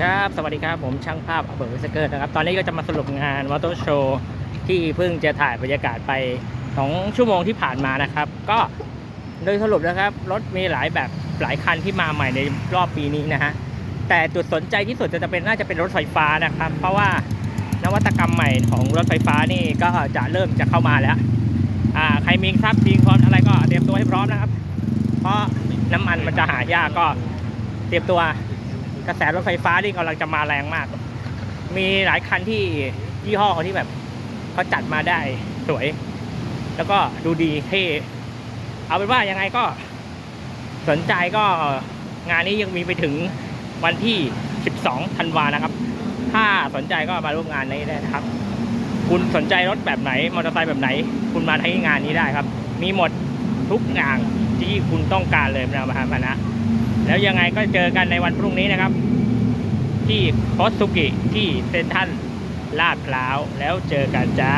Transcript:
ครับ สวัสดีครับ ผมช่างภาพอเบิร์ตวิสเกอร์นะครับ ตอนนี้ก็จะมาสรุปงานวอเตอร์โชว์ที่เพิ่งจะถ่ายบรรยากาศไปสองชั่วโมงที่ผ่านมานะครับ ก็โดยสรุปนะครับ รถมีหลายแบบหลายคันที่มาใหม่ในรอบปีนี้นะฮะ แต่จุดสนใจที่สุดจะเป็นน่าจะเป็นรถไฟฟ้านะครับ เพราะว่านวัตกรรมใหม่ของรถไฟฟ้านี่ก็จะเริ่มจะเข้ามาแล้ว อ่า ใครมีทรัพย์สินพร้อมอะไรก็เตรียมตัวให้พร้อมนะครับ เพราะน้ำมันมันจะหายากก็เตรียมตัว กระแสรถไฟฟ้าที่กำลังจะมาแรงมาก มีหลายคันที่ยี่ห้อเขาที่แบบเขาจัดมาได้สวย แล้วก็ดูดีเท่เอาเป็นว่ายังไงก็สนใจก็งานนี้ยังมีไปถึงวันที่ 12 ธันวานะครับ ถ้าสนใจก็มาร่วมงานนี้ได้นะครับ คุณสนใจรถแบบไหน มอเตอร์ไซค์แบบไหน คุณมาที่งานนี้ได้ครับ มีหมดทุกอย่างที่คุณต้องการเลยนะมาหามนะ แล้วยังไงก็เจอกันในวันพรุ่งนี้นะครับ ที่โคสุกิที่เซนทันลาดพร้าวแล้วเจอกันจ้า